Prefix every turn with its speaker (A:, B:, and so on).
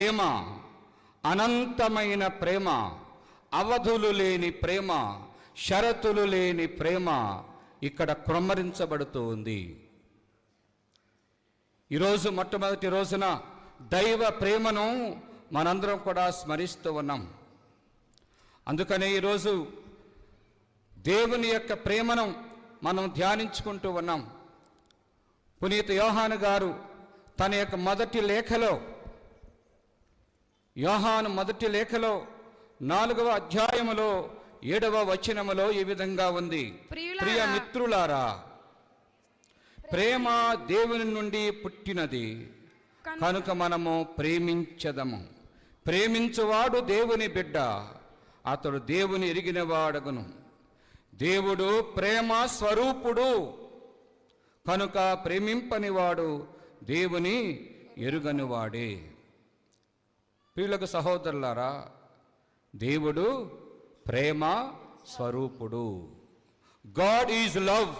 A: ప్రేమ అనంతమైన ప్రేమ అవధులు లేని ప్రేమ షరతులు లేని ప్రేమ ఇక్కడ క్రొమ్మరించబడుతూ ఉంది. ఈరోజు మొట్టమొదటి రోజున దైవ ప్రేమను మనందరం కూడా స్మరిస్తూ ఉన్నాం. అందుకనే ఈరోజు దేవుని యొక్క ప్రేమను మనం ధ్యానించుకుంటూ ఉన్నాం. పునీత యోహాను గారు తన యొక్క మొదటి లేఖలో యోహాను మొదటి లేఖలో నాలుగవ అధ్యాయములో ఏడవ వచనములో ఈ విధంగా ఉంది. ప్రియ మిత్రులారా ప్రేమ దేవుని నుండి పుట్టినది.
B: కనుక
A: కనుక మనము ప్రేమించదము. ప్రేమించువాడు దేవుని బిడ్డ అతడు దేవుని ఎరిగిన వాడగును దేవుడు ప్రేమ స్వరూపుడు. కనుక ప్రేమింపనివాడు దేవుని ఎరుగనివాడే. ప్రియులకు సహోదరులారా దేవుడు ప్రేమ స్వరూపుడు. God is love